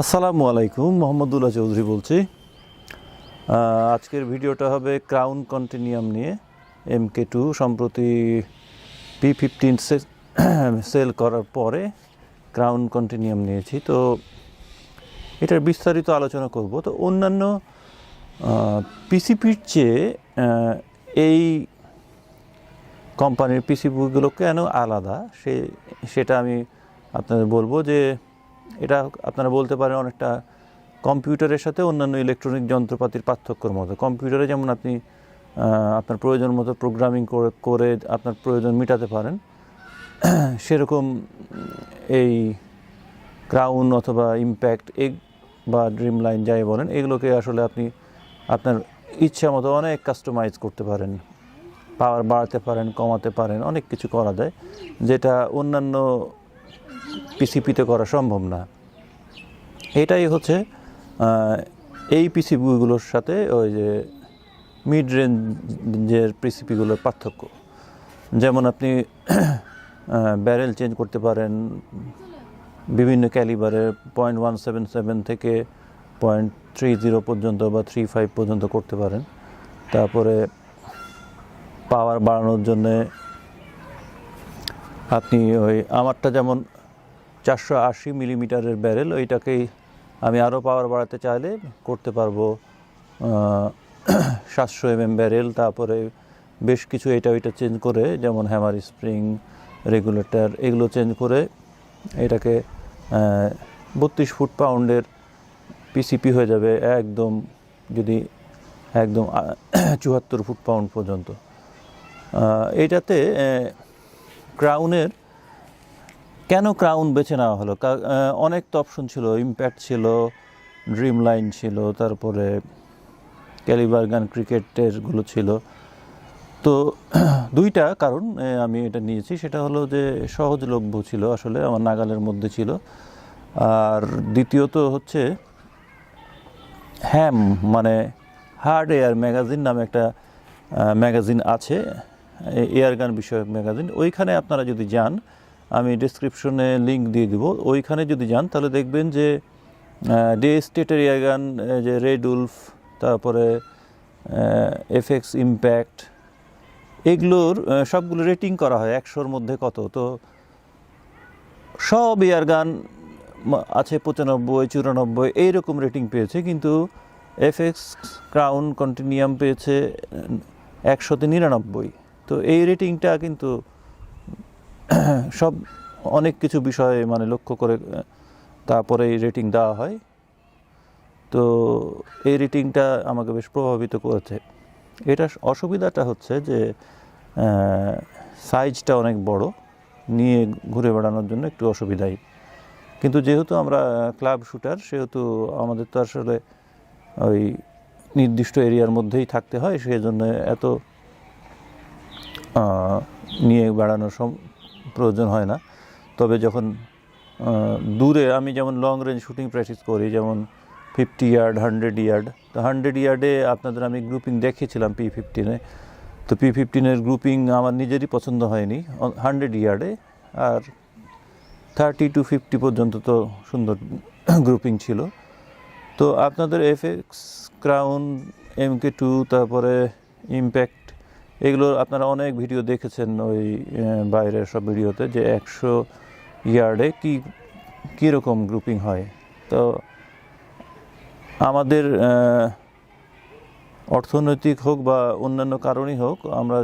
আসসালামু আলাইকুম, মোহাম্মদুল্লাহ চৌধুরী বলছি। আজকের ভিডিওটা হবে ক্রাউন কন্টিনিয়াম নিয়ে। এম কে টু সম্প্রতি পি ফিফটিন সেল করার পরে ক্রাউন কন্টিনিয়াম নিয়েছি। তো এটার বিস্তারিত আলোচনা করব। তো অন্যান্য পিসিপির চেয়ে এই কোম্পানির পিসিপিগুলো কেন আলাদা? সে, সেটা আমি আপনাদের বলব যে এটা আপনারা বলতে পারেন অনেকটা কম্পিউটারের সাথে অন্যান্য ইলেকট্রনিক যন্ত্রপাতির পার্থক্যর মতো কম্পিউটারে যেমন আপনি আপনার প্রয়োজন মতো প্রোগ্রামিং করে করে আপনার প্রয়োজন মেটাতে পারেন, সেরকম এই ক্রাউন অথবা ইম্প্যাক্ট এগ বা ড্রিম লাইন যাই বলেন, এগুলোকে আসলে আপনি আপনার ইচ্ছা মতো অনেক কাস্টমাইজ করতে পারেন। পাওয়ার বাড়াতে পারেন, কমাতে পারেন, অনেক কিছু করা যায়, যেটা অন্যান্য পিসিপিতে করা সম্ভব না। এটাই হচ্ছে এই পিসিপিগুলোর সাথে ওই যে মিড রেঞ্জের পিসিপিগুলোর পার্থক্য। যেমন আপনি ব্যারেল চেঞ্জ করতে পারেন, বিভিন্ন ক্যালিবারের পয়েন্ট ওয়ান সেভেন সেভেন থেকে পয়েন্ট থ্রি জিরো পর্যন্ত বা থ্রি ফাইভ পর্যন্ত করতে পারেন। তারপরে পাওয়ার বাড়ানোর জন্যে আপনি ওই আমারটা যেমন চারশো আশি মিলিমিটারের ব্যারেল, ওইটাকেই আমি আরও পাওয়ার বাড়াতে চাইলে করতে পারব সাতশো এম এম ব্যারেল। তারপরে বেশ কিছু এটা ওইটা চেঞ্জ করে, যেমন হ্যামার স্প্রিং, রেগুলেটর, এগুলো চেঞ্জ করে এটাকে বত্রিশ ফুট পাউন্ডের পিসিপি হয়ে যাবে একদম যদি একদম চুয়াত্তর ফুট পাউন্ড পর্যন্ত। এটাতে ক্রাউনের কেন ক্রাউন বেছে নেওয়া হলো? অনেক তো অপশন ছিল। ইম্প্যাক্ট ছিল ড্রিম লাইন ছিল, তারপরে ক্যালিবার গান ক্রিকেটেরগুলো ছিল। তো দুইটা কারণ আমি এটা নিয়েছি। সেটা হলো যে সহজলভ্য ছিল আসলে, আমার নাগালের মধ্যে ছিল। আর দ্বিতীয়ত হচ্ছে হ্যাম মানে হার্ড এয়ার ম্যাগাজিন নামে একটা ম্যাগাজিন আছে এয়ার গান বিষয়ক ম্যাগাজিন ওইখানে আপনারা যদি যান আমি ডিসক্রিপশনে লিঙ্ক দিয়ে দিব। ওইখানে যদি যান, তাহলে দেখবেন যে ডে স্টেটের এয়ার গান যে রেড উলফ তারপরে এফএক্স ইম্প্যাক্ট এগুলোর সবগুলো রেটিং করা হয়, একশোর মধ্যে কত? তো সব এয়ার গান আছে পঁচানব্বই, চুরানব্বই, এইরকম রেটিং পেয়েছে, কিন্তু এফএক্স ক্রাউন কন্টিনিয়াম পেয়েছে একশোতে নিরানব্বই। তো এই রেটিংটা কিন্তু সব অনেক কিছু বিষয়ে মানে লক্ষ্য করে তারপরে এই রেটিং দেওয়া হয়। তো এই রেটিংটা আমাকে বেশ প্রভাবিত করেছে। এটা অসুবিধাটা হচ্ছে যে সাইজটা অনেক বড়, নিয়ে ঘুরে বেড়ানোর জন্য একটু অসুবিধাই। কিন্তু যেহেতু আমরা ক্লাব শুটার সেহেতু আমাদের তো আসলে ওই নির্দিষ্ট এরিয়ার মধ্যেই থাকতে হয় সেই জন্য এত নিয়ে বেড়ানোর সম- প্রয়োজন হয় না। তবে যখন দূরে আমি যেমন লং রেঞ্জ শুটিং প্র্যাকটিস করি, যেমন ফিফটি ইয়ার্ড হান্ড্রেড ইয়ার্ড তো হান্ড্রেড ইয়ার্ডে আপনাদের আমি গ্রুপিং দেখেছিলাম পি ফিফটিনে তো পি ফিফটিনের গ্রুপিং আমার নিজেরই পছন্দ হয়নি। হান্ড্রেড ইয়ার্ডে আর থার্টি টু ফিফটি পর্যন্ত তো সুন্দর গ্রুপিং ছিল। তো আপনাদের FX Crown M K two তারপরে ইম্প্যাক্ট এগুলো আপনারা অনেক ভিডিও দেখেছেন ওই বাইরের সব ভিডিওতে যে একশো ইয়ার্ডে কি, কীরকম গ্রুপিং হয়। তো আমাদের অর্থনৈতিক হোক বা অন্যান্য কারণই হোক, আমরা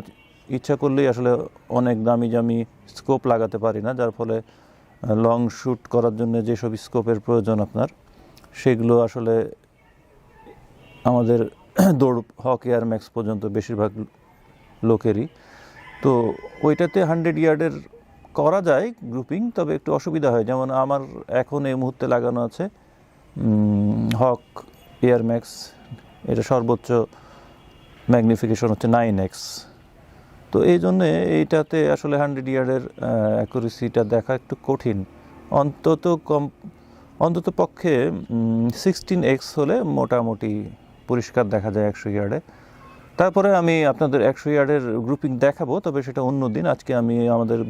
ইচ্ছা করলেই আসলে অনেক দামি দামি স্কোপ লাগাতে পারি না, যার ফলে লং শ্যুট করার জন্য যেসব স্কোপের প্রয়োজন আপনার, সেগুলো আসলে আমাদের দৌড় হক এয়ার ম্যাক্স পর্যন্ত বেশিরভাগ লোকেরই। তো ওইটাতে হান্ড্রেড ইয়ার্ডের করা যায় গ্রুপিং তবে একটু অসুবিধা হয়। যেমন আমার এখন এই মুহূর্তে লাগানো আছে হক এয়ার ম্যাক্স এটা সর্বোচ্চ ম্যাগনিফিকেশন হচ্ছে নাইন এক্স তো এই জন্যে এইটাতে আসলে হান্ড্রেড ইয়ার্ডের অ্যাকুরেসিটা দেখা একটু কঠিন। অন্তত কম অন্তত পক্ষে সিক্সটিন এক্স হলে মোটামুটি পরিষ্কার দেখা যায় একশো ইয়ার্ডে তারপরে আমি আপনাদের একশো ইয়ার্ডের গ্রুপিং দেখাবো, তবে সেটা অন্য দিন। আজকে আমি আমাদের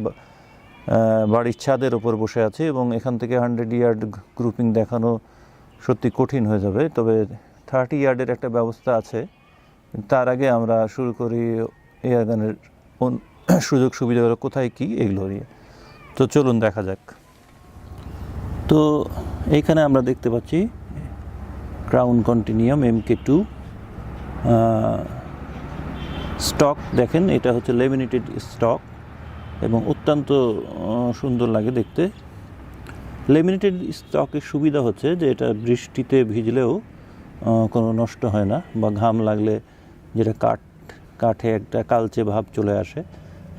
বাড়ির ছাদের ওপর বসে আছি এবং এখান থেকে হান্ড্রেড ইয়ার্ড গ্রুপিং দেখানো সত্যি কঠিন হয়ে যাবে, তবে থার্টি ইয়ার্ডের একটা ব্যবস্থা আছে। তার আগে আমরা শুরু করি এয়ার গানের সুযোগ সুবিধাগুলো কোথায় কী, এগুলো নিয়ে। তো চলুন দেখা যাক। তো এইখানে আমরা দেখতে পাচ্ছি Crown Continuum M K two stock দেখেন, এটা হচ্ছে লেমিনেটেড স্টক এবং অত্যন্ত সুন্দর লাগে দেখতে। লেমিনেটেড স্টকের সুবিধা হচ্ছে যে এটা বৃষ্টিতে ভিজলেও কোনো নষ্ট হয় না বা ঘাম লাগলে যেটা কাঠ, কাঠে একটা কালচে ভাব চলে আসে,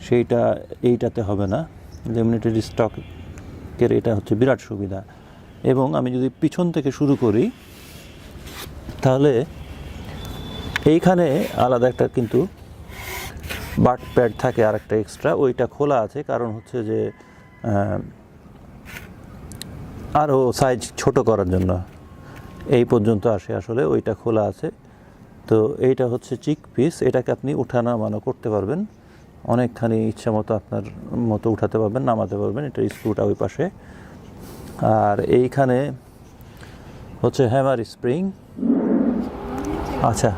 সেইটা, এইটাতে হবে না। লেমিনেটেড স্টকের এটা হচ্ছে বিরাট সুবিধা। এবং আমি যদি পিছন থেকে শুরু করি, তাহলে এইখানে আলাদা একটা কিন্তু বাট প্যাড থাকে আর একটা এক্সট্রা ওইটা খোলা আছে, কারণ হচ্ছে যে আরও সাইজ ছোট করার জন্য। এই পর্যন্ত আসে আসলে, ওইটা খোলা আছে। তো এইটা হচ্ছে চিক পিস এটাকে আপনি উঠানো নামানো করতে পারবেন। অনেকখানি ইচ্ছা মতো আপনার মতো উঠাতে পারবেন, নামাতে পারবেন, এটা স্ক্রুটা ওই পাশে। আর এইখানে হচ্ছে হ্যামার স্প্রিং আচ্ছা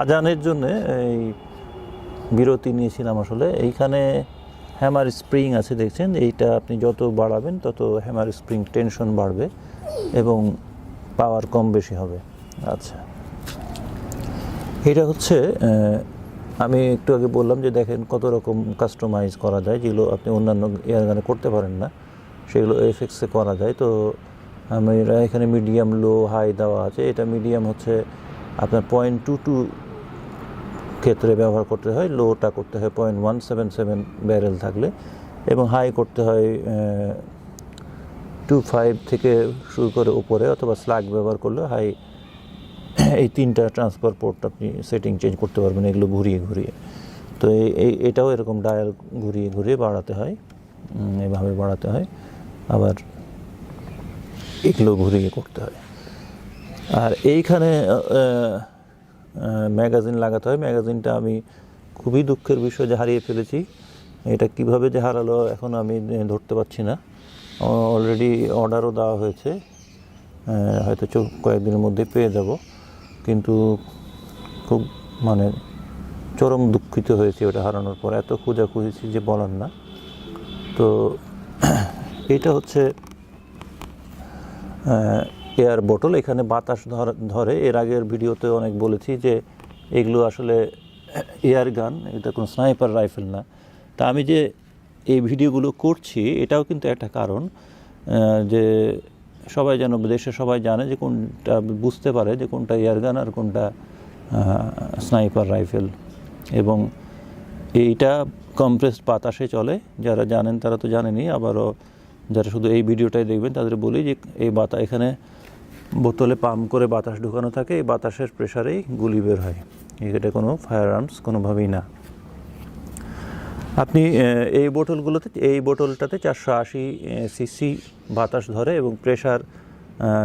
আজানের জন্য এই বিরতি নিয়েছিলাম আসলে। এইখানে হ্যামার স্প্রিং আছে দেখছেন, এইটা আপনি যত বাড়াবেন তত হ্যামার স্প্রিং টেনশন বাড়বে এবং পাওয়ার কম বেশি হবে। আচ্ছা। এটা হচ্ছে আমি একটু আগে বললাম যে দেখেন কত রকম কাস্টমাইজ করা যায়, যেগুলো আপনি অন্যান্য এয়ারগানে করতে পারেন না, সেগুলো এফএক্সে করা যায়। তো আমরা এখানে মিডিয়াম লো হাই দেওয়া আছে। এটা মিডিয়াম হচ্ছে আপনার পয়েন্ট টু টু ক্ষেত্রে ব্যবহার করতে হয় লোটা করতে হয় point one seven seven barrel থাকলে এবং হাই করতে হয় টু ফাইভ থেকে শুরু করে উপরে অথবা স্লাগ ব্যবহার করলে হাই এই তিনটা ট্রান্সফার পোর্ট আপনি সেটিং চেঞ্জ করতে পারবেন, এগুলো ঘুরিয়ে ঘুরিয়ে। তো এই এটাও এরকম ডায়াল ঘুরিয়ে ঘুরিয়ে বাড়াতে হয় এভাবে বাড়াতে হয়, আবার এগুলো ঘুরিয়ে করতে হয়। আর এইখানে ম্যাগাজিন লাগাতে হয়। ম্যাগাজিনটা আমি খুবই দুঃখের বিষয় যে হারিয়ে ফেলেছি। এটা কীভাবে যে হারালো এখন আমি ধরতে পারছি না। অলরেডি অর্ডারও দেওয়া হয়েছে। হয়তো চো- কয়েকদিনের মধ্যে পেয়ে যাব। কিন্তু খুব মানে চরম দুঃখিত হয়েছি ওটা হারানোর পর। এত খোঁজা খুঁজেছি যে বলার না। তো, এটা হচ্ছে এয়ার বোটল এখানে বাতাস ধর- এর আগের ভিডিওতে অনেক বলেছি যে এগুলো আসলে এয়ার গান এটা কোনো স্নাইপার রাইফেল না। তা আমি যে এই ভিডিওগুলো করছি, এটাও কিন্তু একটা কারণ যে সবাই যেন, দেশে সবাই জানে যে কোনটা বুঝতে পারে যে কোনটা এয়ার গান আর কোনটা স্নাইপার রাইফেল এবং এইটা কম্প্রেসড বাতাসে চলে। যারা জানেন তারা তো জানেনই, আবারও যারা শুধু এই ভিডিওটাই দেখবেন, তাদের বলি যে এই বাতা, এখানে বোতলে পাম্প করে বাতাস ঢুকানো থাকে, এই বাতাসের প্রেশারেই গুলি বের হয়। এটা কোনো ফায়ার আর্মস কোনোভাবেই না। আপনি এই বোতলগুলোতে, এই বোতলটাতে চারশো আশি সিসি বাতাস ধরে এবং প্রেশার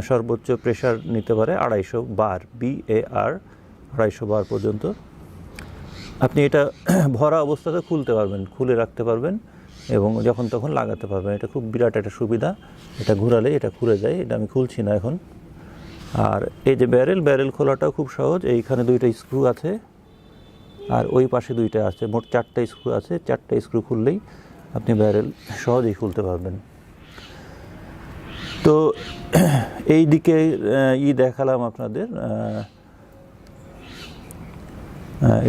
সর্বোচ্চ প্রেশার নিতে পারে আড়াইশো বার বি এ আর আড়াইশো বার পর্যন্ত। আপনি এটা ভরা অবস্থাতে খুলতে পারবেন, খুলে রাখতে পারবেন এবং যখন তখন লাগাতে পারবেন। এটা খুব বিরাট একটা সুবিধা। এটা ঘোরালে এটা খুলে যায়। এটা আমি খুলছি না এখন। আর এই যে ব্যারেল ব্যারেল খোলাটাও খুব সহজ। এইখানে দুইটা স্ক্রু আছে আর ওই পাশে দুইটা আছে। মোট চারটা স্ক্রু আছে। চারটা স্ক্রু খুললেই আপনি ব্যারেল সহজেই খুলতে পারবেন। তো এই দিকে ই দেখালাম আপনাদের।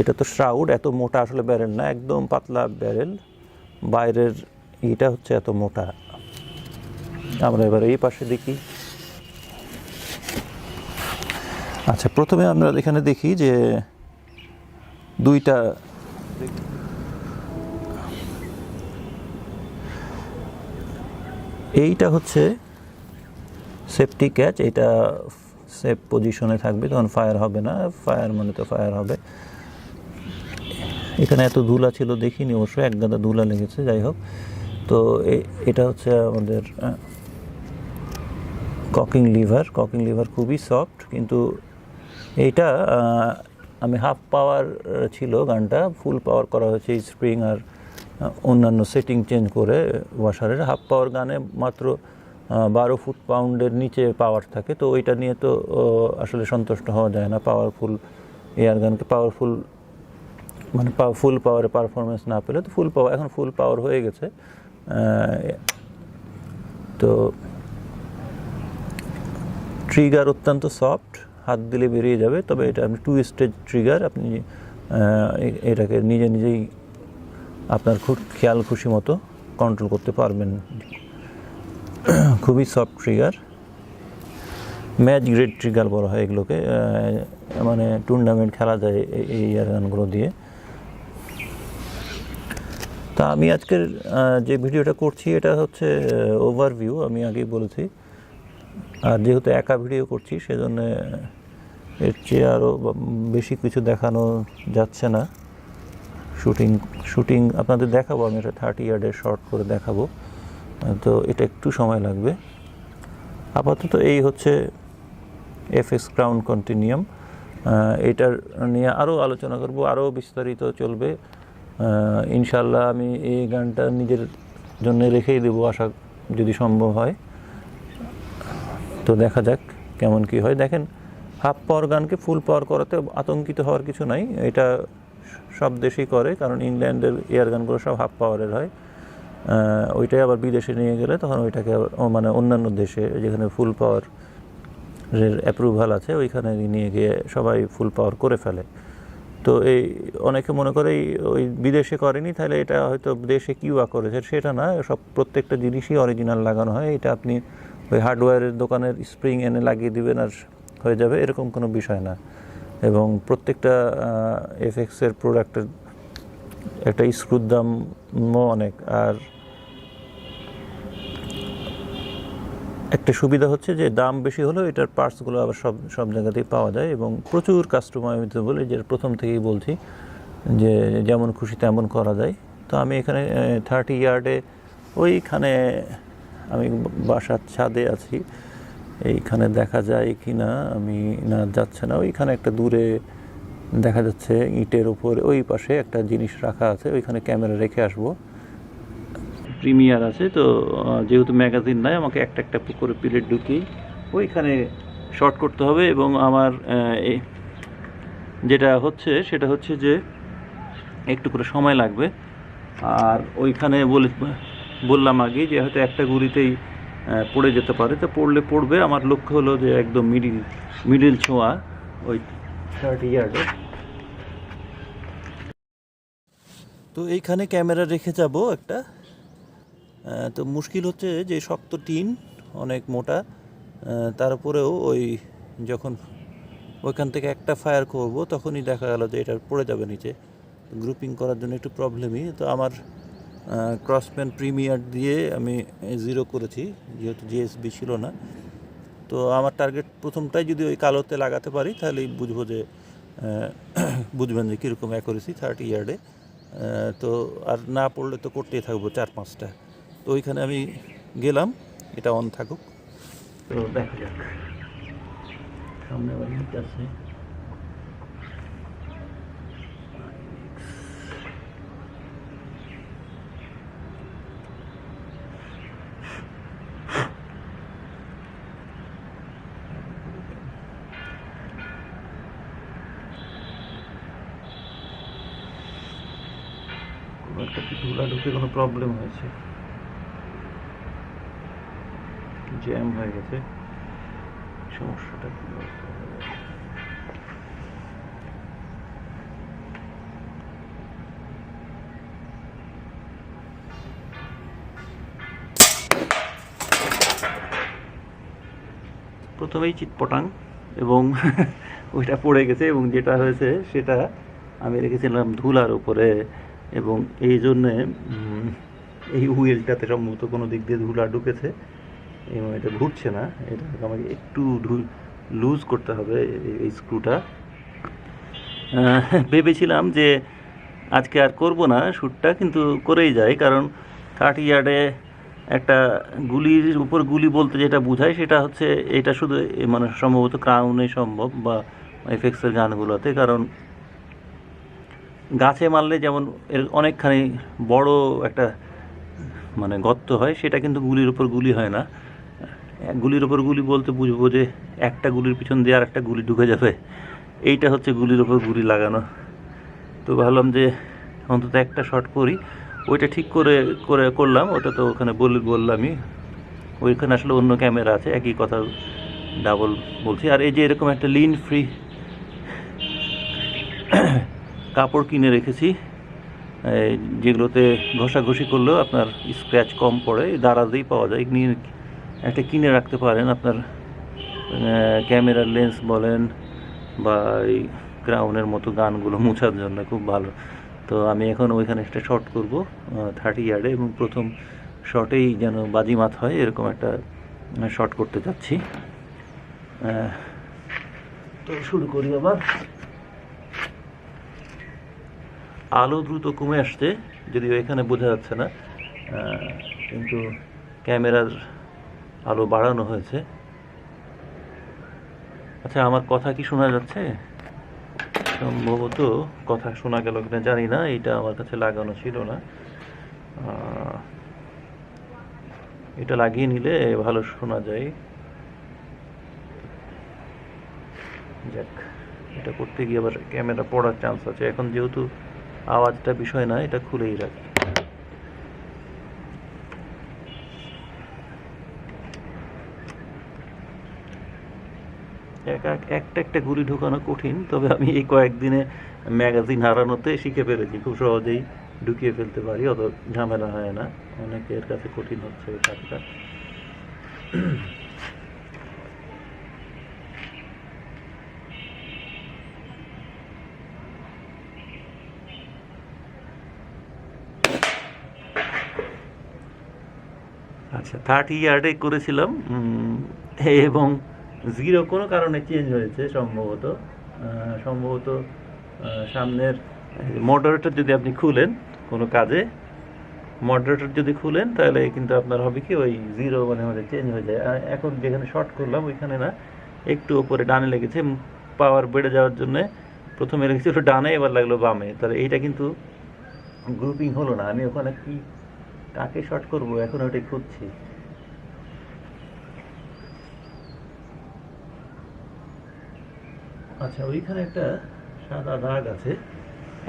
এটা তো শ্রাউড, এত মোটা আসলে ব্যারেল না, একদম পাতলা ব্যারেল। বাইরের এটা হচ্ছে এত মোটা। আমরা এবার এই পাশে দেখি। আচ্ছা প্রথমে আমরা এখানে দেখি যে দুইটা এইটা হচ্ছে সেফটি ক্যাচ এটা সেফ পজিশনে থাকবে, তখন ফায়ার হবে না ফায়ার মানে তো ফায়ার হবে। এখানে এত ধুলা ছিল, দেখিনি অবশ্য, এক গাদা ধুলা লেগেছে, যাই হোক। তো এটা হচ্ছে আমাদের ককিং লিভার ককিং লিভার খুবই সফট কিন্তু এইটা আমি হাফ পাওয়ার ছিল গানটা ফুল পাওয়ার করা হয়েছে স্প্রিং আর অন্যান্য সেটিং চেঞ্জ করে ওয়াশারের হাফ পাওয়ার গানে মাত্র বারো ফুট পাউন্ডের নিচে পাওয়ার থাকে, তো ওইটা নিয়ে তো আসলে সন্তুষ্ট হওয়া যায় না। পাওয়ারফুল এয়ার গানকে পাওয়ারফুল মানে ফুল পাওয়ারে পারফরমেন্স না পেলে তো ফুল পাওয়ার এখন ফুল পাওয়ার হয়ে গেছে। তো ট্রিগার অত্যন্ত সফট হাত দিলে বেরিয়ে যাবে, তবে এটা আপনি টু স্টেজ ট্রিগার আপনি এটাকে নিজে নিজেই আপনার খুব খেয়াল খুশি মতো কন্ট্রোল করতে পারবেন। খুবই soft trigger match grade trigger বলা হয় এগুলোকে মানে টুর্নামেন্ট খেলা যায় এই- ইয়ারগানগুলো দিয়ে। তা আমি আজকের যে ভিডিওটা করছি এটা হচ্ছে ওভারভিউ আমি আগেই বলেছি। আর যেহেতু একা ভিডিও করছি, সেজন্য এর চেয়ে আরও বেশি কিছু দেখানো যাচ্ছে না। শুটিং শুটিং আপনাদের দেখাবো, আমি এটা থার্টি ইয়ার্ডের শর্ট করে দেখাবো। তো এটা একটু সময় লাগবে। আপাতত এই হচ্ছে এফএস ক্রাউন কন্টিনিয়াম এটার নিয়ে আরও আলোচনা করব আরও বিস্তারিত চলবে। ইনশাল্লাহ আমি এই গানটা নিজের জন্য রেখেই দেবো, আশা যদি সম্ভব হয়। তো দেখা যাক কেমন কি হয়। দেখেন হাফ পাওয়ার গানকে ফুল পাওয়ার করাতে আতঙ্কিত হওয়ার কিছু নাই। এটা সব দেশেই করে, কারণ ইংল্যান্ডের এয়ার গানগুলো সব হাফ পাওয়ারের হয়। ওইটাই আবার বিদেশে নিয়ে গেলে তখন ওইটাকে মানে অন্যান্য দেশে যেখানে ফুল পাওয়ার এর অ্যাপ্রুভাল আছে, ওইখানে নিয়ে গিয়ে সবাই ফুল পাওয়ার করে ফেলে। তো এই অনেকে মনে করে ওই বিদেশে করেনি, তাহলে এটা হয়তো দেশে কিউয়া করেছে সেটা না, সব প্রত্যেকটা জিনিসই অরিজিনাল লাগানো হয়। এটা আপনি ওই হার্ডওয়্যারের দোকানের স্প্রিং এনে লাগিয়ে দিবেন আর হয়ে যাবে, এরকম কোনো বিষয় না। এবং প্রত্যেকটা এফএক্সের প্রোডাক্টের একটা স্ক্রুর দামও অনেক। আর একটা সুবিধা হচ্ছে যে, দাম বেশি হলেও এটার পার্টসগুলো আবার সব সব জায়গাতেই পাওয়া যায় এবং প্রচুর কাস্টমার আমি তো বলি, যে প্রথম থেকেই বলছি যে, যেমন খুশি তেমন করা যায়। তো আমি এখানে থার্টি ইয়ার্ডে ওইখানে আমি বাসার ছাদে আছি। এইখানে দেখা যায় কি না আমি না যাচ্ছে না। ওইখানে একটা দূরে দেখা যাচ্ছে ইটের উপরে ওই পাশে একটা জিনিস রাখা আছে ওইখানে ক্যামেরা রেখে আসব। প্রিমিয়ার আছে তো যেহেতু ম্যাগাজিন নাই আমাকে একটা একটা করে পিরিয়ড ঢুকিয়ে ওইখানে শর্ট করতে হবে এবং আমার যেটা হচ্ছে সেটা হচ্ছে যে একটু করে সময় লাগবে। আর ওইখানে বলে বললাম আগে যে হয়তো একটা গুলিতেই আহ, পড়ে যেতে পারে। তো পড়লে পড়বে। আমার লক্ষ্য হলো যে একদম মিডিল মিডিল ছোঁয়া ওই থার্টি ইয়ার্ডে তো এইখানে ক্যামেরা রেখে যাব একটা। তো মুশকিল হচ্ছে যে শক্ত টিন অনেক মোটা। আহ, তারপরেও ওই যখন ওইখান থেকে একটা ফায়ার করব তখনই দেখা গেল যে এটা পড়ে যাবে নিচে। গ্রুপিং করার জন্য একটু প্রবলেমই তো আমার ক্রসপ্যান প্রিমিয়ার দিয়ে আমি জিরো করেছি, যেহেতু জিএসবি ছিল না। তো আমার টার্গেট প্রথমটাই যদি ওই কালোতে লাগাতে পারি, তাহলেই বুঝব যে বুঝবেন যে কীরকম অ্যাকুরেসি থার্টি ইয়ার্ডে তো আর না পড়লে তো করতেই থাকব চার পাঁচটা। তো ওইখানে আমি গেলাম, এটা অন থাকুক। তো দেখা যাক। সামনে ইট আছে কোনো একটা কি ধুলা ঢুকে কোনো প্রবলেম হয়েছে। জ্যাম হয়ে গেছে। সমস্যাটা প্রথমেই চিটপটাং এবং ওইটা পড়ে গেছে এবং যেটা হয়েছে সেটা আমি রেখেছিলাম ধুলার উপরে। এবং এই জন্যে এই হুইলটাতে সম্ভবত কোনো দিক দিয়ে ধুলা ঢুকেছে, এবং এটা ঘুরছে না। এটা আমাকে একটু লুজ করতে হবে এই- স্ক্রুটা। ভেবেছিলাম যে আজকে আর করব না শ্যুটটা, কিন্তু করেই যাই কারণ থার্টি ইয়ার্ডে একটা গুলির উপর গুলি বলতে যেটা বোঝায়, সেটা হচ্ছে, এটা শুধু মানে সম্ভবত ক্রাউনে সম্ভব বা এফেক্সের গানগুলোতে, কারণ গাছে মারলে যেমন এর অনেকখানি বড় একটা মানে গর্ত হয়, সেটা কিন্তু গুলির উপর গুলি হয় না। গুলির ওপর গুলি বলতে বুঝব যে একটা গুলির পিছন দিয়ে আর একটা গুলি ঢুকে যাবে। এইটা হচ্ছে গুলির ওপর গুলি লাগানো। তো ভাবলাম যে অন্তত একটা শট করি। ওইটা ঠিক করে করে করলাম, ওটা তো ওখানে বল, বললামই। ওইখানে আসলে অন্য ক্যামেরা আছে, একই কথা ডাবল বলছি। আর এই যে এরকম একটা লিন ফ্রি কাপড় কিনে রেখেছি। যেগুলোতে ঘষাঘষি করলেও আপনার স্ক্র্যাচ কম পড়ে দাঁড়াতেই পাওয়া যায়। নিয়ে একটা কিনে রাখতে পারেন আপনার ক্যামেরার লেন্স বলেন বা এই ক্রাউনের মতো গানগুলো মোছার জন্য খুব ভালো। তো আমি এখন ওইখানে একটা শট করব থার্টি ইয়ার্ডে এবং প্রথম শটেই যেন বাজিমাত হয়, এরকম একটা শট করতে যাচ্ছি। তো শুরু করি আবার। আলো দ্রুত কমে আসছে যদিও এখানে বোঝা যাচ্ছে না কিন্তু ক্যামেরার আলো বাড়ানো হয়েছে। আচ্ছা আমার কথা কি শোনা যাচ্ছে? সম্ভবত কথা শোনা গেল কিনা জানি না, এটা আমার কাছে লাগানো ছিল না। এটা লাগিয়ে নিলে ভালো শোনা যায়। যাক, এটা করতে গিয়ে আবার ক্যামেরা পড়ার চান্স আছে। এখন যেহেতু আওয়াজটা বিষয় না এটা খুলেই রাখি। এক এক- একটা একটা গুলি ঢোকানো কঠিন, তবে আমি এই কয়েকদিনে ম্যাগাজিন হারানোতে শিখে ফেলেছি, খুব সহজেই ঢুকিয়ে ফেলতে পারি, অত ঝামেলা হয় না, অনেকের কাছে কঠিন হচ্ছে এই কাজটা আচ্ছা থার্টি ইয়ার্ডে করেছিলাম এবং জিরো কোনো কারণে চেঞ্জ হয়েছে সম্ভবত। সম্ভবত সামনের মডারেটর যদি আপনি খুলেন কোনো কাজে মডারেটর যদি খুলেন তাহলে কিন্তু আপনার হবে কি ওই জিরো মানে মানে চেঞ্জ হয়ে যায়। এখন যেখানে শর্ট করলাম ওইখানে না, একটু ওপরে ডানে লেগেছে পাওয়ার বেড়ে যাওয়ার জন্য প্রথমে লেগেছিল ডানে, এবার লাগল বামে। তাহলে এইটা কিন্তু গ্রুপিং হলো না। আমি ওখানে কি কাকে শর্ট করব? এখন ওটাই খুঁজছি। আচ্ছা ওইখানে একটা সাদা দাগ আছে।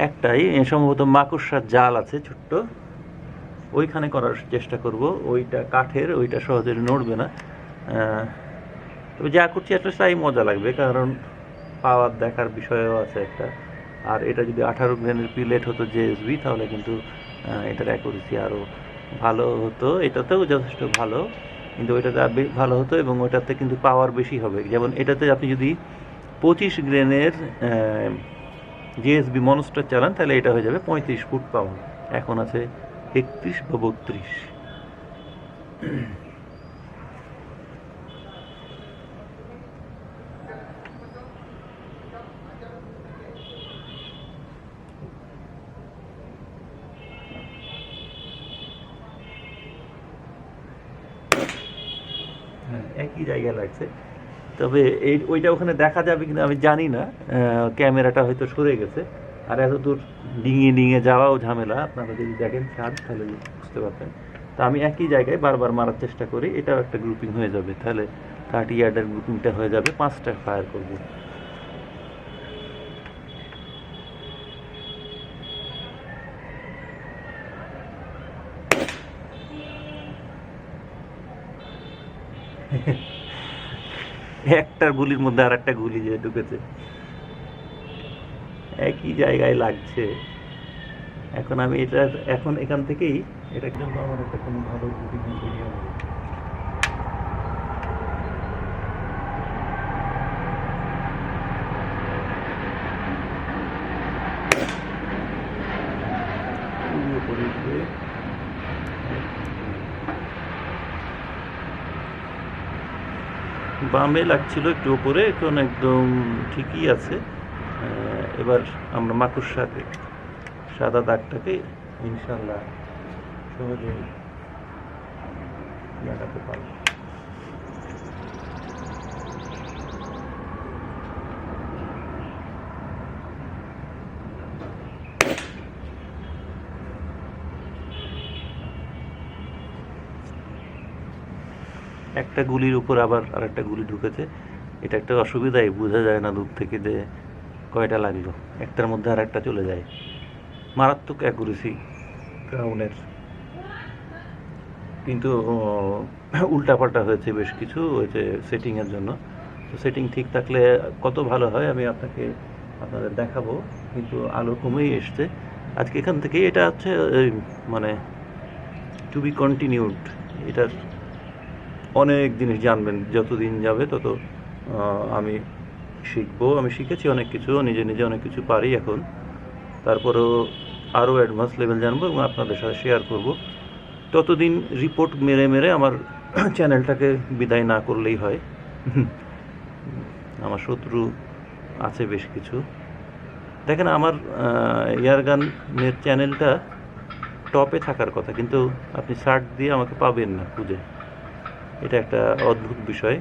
একটাই সম্ভবত মাকড়সার জাল আছে ছোট্ট। ওইখানে করার চেষ্টা করব। ওইটা কাঠের, ওইটা সহজে নড়বে না। তবে যা করছি একটা তাই মজা লাগবে, কারণ পাওয়ার দেখার বিষয়ও আছে একটা। আর এটা যদি আঠারো গ্রেনের পিলেট হতো জেএসবি তাহলে কিন্তু এটার অ্যাকুরেসি আরও ভালো হতো, এটাতেও যথেষ্ট ভালো, কিন্তু ওইটাতে ভালো হতো এবং ওইটাতে কিন্তু পাওয়ার বেশি হবে। যেমন এটাতে আপনি যদি পঁচিশ গ্রেনের জিএসবি মনস্টার চালান, তাহলে এটা হয়ে যাবে পঁয়ত্রিশ ফুট পাওয়ার এখন আছে একত্রিশ বা বত্রিশ। হ্যাঁ, জায়গা লাগছে? তবে এই ওইটা ওখানে দেখা যাবে কিনা আমি জানি না। ক্যামেরাটা হয়তো সরে গেছে। আর এত দূর ডিঙে ডিঙে যাওয়াও ঝামেলা। আপনারা যদি দেখেন ছাদ তাহলে বুঝতে পারবেন। তা আমি একই জায়গায় বারবার মারার চেষ্টা করি। এটাও একটা গ্রুপিং হয়ে যাবে। তাহলে থার্টি ইয়ার্ডের গ্রুপিংটা হয়ে যাবে। পাঁচটা ফায়ার করব। একটার গুলির মধ্যে আর একটা গুলি যে ঢুকেছে। একই জায়গায় লাগছে। এখন আমি এটা এখন এখান থেকেই এটা জন্য আমার একটা কোনো ভালো গুলি তৈরি হবে পুরো করে দিয়ে বামে লাগছিল একটু ওপরে, এখন একদম ঠিকই আছে। এবার আমরা মাকুর সাদা দাগটাকে ইনশাল্লাহ সহজেই লাগাতে পারব। একটা গুলির উপর আবার আরেকটা গুলি ঢুকেছে। এটা একটা অসুবিধাই, বোঝা যায় না দূর থেকে যে কয়টা লাগল। একটার মধ্যে আর একটা চলে যায়। মারাত্মক অ্যাকুরেসি ক্রাউনের কিন্তু উল্টাপাল্টা হয়েছে বেশ কিছু, হয়েছে সেটিংয়ের জন্য। তো সেটিং ঠিক থাকলে কত ভালো হয় আমি আপনাকে, আপনাদের দেখাবো। কিন্তু আলো কমেই এসছে। আজকে এখান থেকে এটা হচ্ছে মানে টু বি কন্টিনিউড এটার অনেক জিনিস জানবেন যত দিন যাবে তত আমি শিখব, আমি শিখেছি অনেক কিছু, নিজে নিজে অনেক কিছু পারি এখন। তারপরেও আরও অ্যাডভান্স লেভেল জানব এবং আপনাদের সাথে শেয়ার করব। ততদিন রিপোর্ট মেরে মেরে আমার চ্যানেলটাকে বিদায় না করলেই হয়। আমার শত্রু আছে বেশ কিছু। দেখেন আমার এয়ারগানের চ্যানেলটা টপে থাকার কথা, কিন্তু আপনি সার্চ দিয়ে আমাকে পাবেন না খুঁজে। এটা একটা অদ্ভুত বিষয়।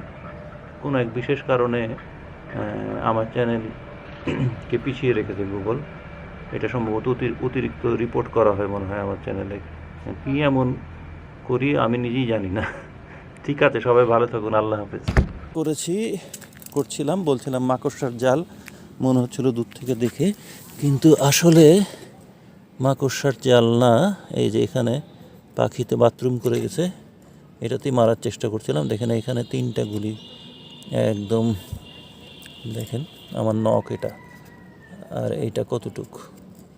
কোনো এক বিশেষ কারণে আমার চ্যানেলকে পিছিয়ে রেখেছে গুগল এটা সম্ভবত অতিরিক্ত রিপোর্ট করা হয় মনে হয় আমার চ্যানেলে কী এমন করি আমি নিজেই জানি না। ঠিক আছে, সবাই ভালো থাকুন, আল্লাহ হাফেজ। করেছি, করছিলাম, বলছিলাম মাকড়সার জাল, মনে হচ্ছিল দূর থেকে দেখে। কিন্তু আসলে মাকড়সার জাল না, এই যে এখানে পাখিতে বাথরুম করে গেছে। এটাতেই মারার চেষ্টা করছিলাম। দেখেন এখানে তিনটা গুলি। একদম দেখেন, আমার নখ এটা। আর এইটা কতটুক?